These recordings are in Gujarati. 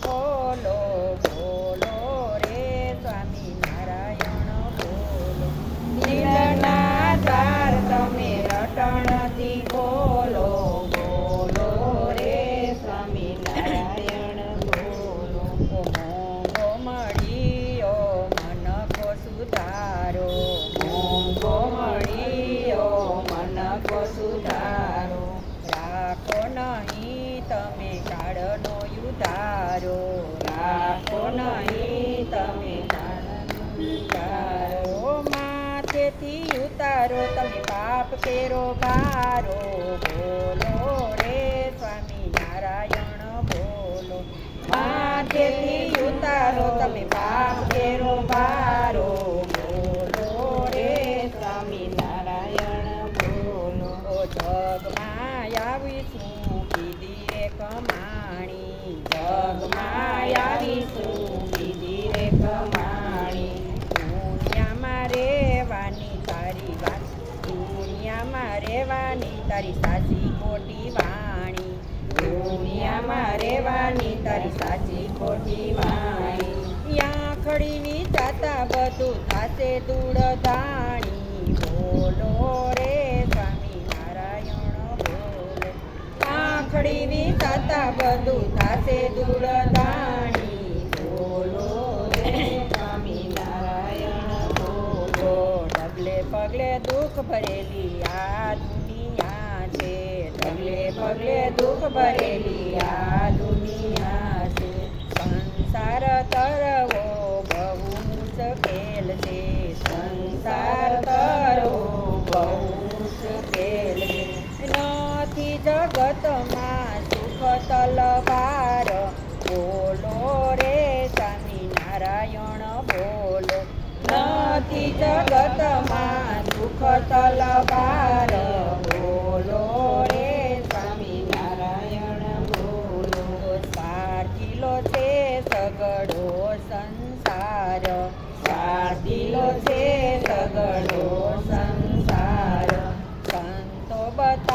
Cô નહીં તમે તારો માથેથી ઉતારો તમે પાપ કેરો ભારો બોલો રે સ્વામી નારાયણ બોલો માથેથી ઉતારો, તમે પાપ કેરો, ભારો. દુનિયામાં રહેવાની તારી સાચી ખોટી વાણી. દુનિયામાં રહેવાની તારી સાચી ખોટી વાણી. આંખડીની જાતા બધું થાશે દૂળ ધાણી બોલો રે સ્વામી નારાયણ, બોલો. આંખડીની જાતા બધું થાશે દૂળ ધાણી દુઃખ ભરેલી આ દુનિયા છે. પગલે પગલે દુઃખ ભરેલી આ દુનિયા છે. સંસાર તરવો બહુ મુશ્કેલ છે. સંસાર તરવો બહુ મુશ્કેલ છે. નથી જગતમાં સુખ તલવાર. બોલો રે સ્વામી નારાયણ, બોલો. નથી જગતમાં દુઃખ તલવાર બોલો રે સ્વામી નારાયણ, બોલો સ્વાર્થીલો છે સગડો સંસાર સ્વાર્થીલો છે સગડો સંસાર. સંતો બતાવે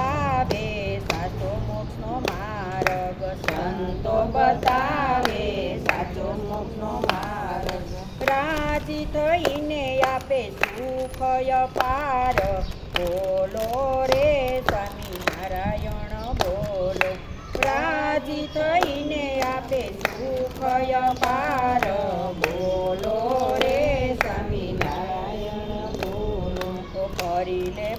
રાજી થઈને આપે સુખ અપાર. બોલો રે સ્વામી નારાયણ, બોલો. રાજી થઈને આપે સુખ અપાર. બોલો રે સ્વામી નારાયણ, બોલો. તો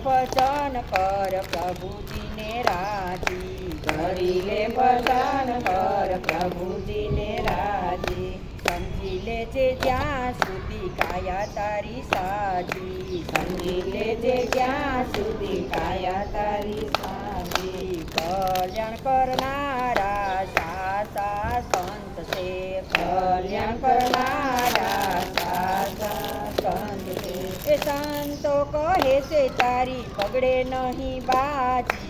ભજન કર પ્રભુજીને રાજી. કરી લે ભજન કર પ્રભુજીને રાજી. સમજી લેજે જ્યાં સુધી કાયા તારી સાજી સમજી લેજે જ્યાં સુધી કાયા તારી સાજી કલ્યાણ કરનારા સાસા સંત છે, કલ્યાણ કરનારા સાચા સંત છે. એ સંતો કહે છે, તારી બગડે નહીં બાજી.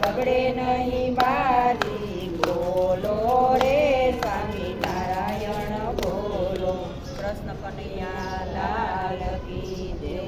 બગડે નહીં મારી બોલો રે સ્વામી નારાયણ બોલો. કૃષ્ણ કનૈયા લાલ કી દેવ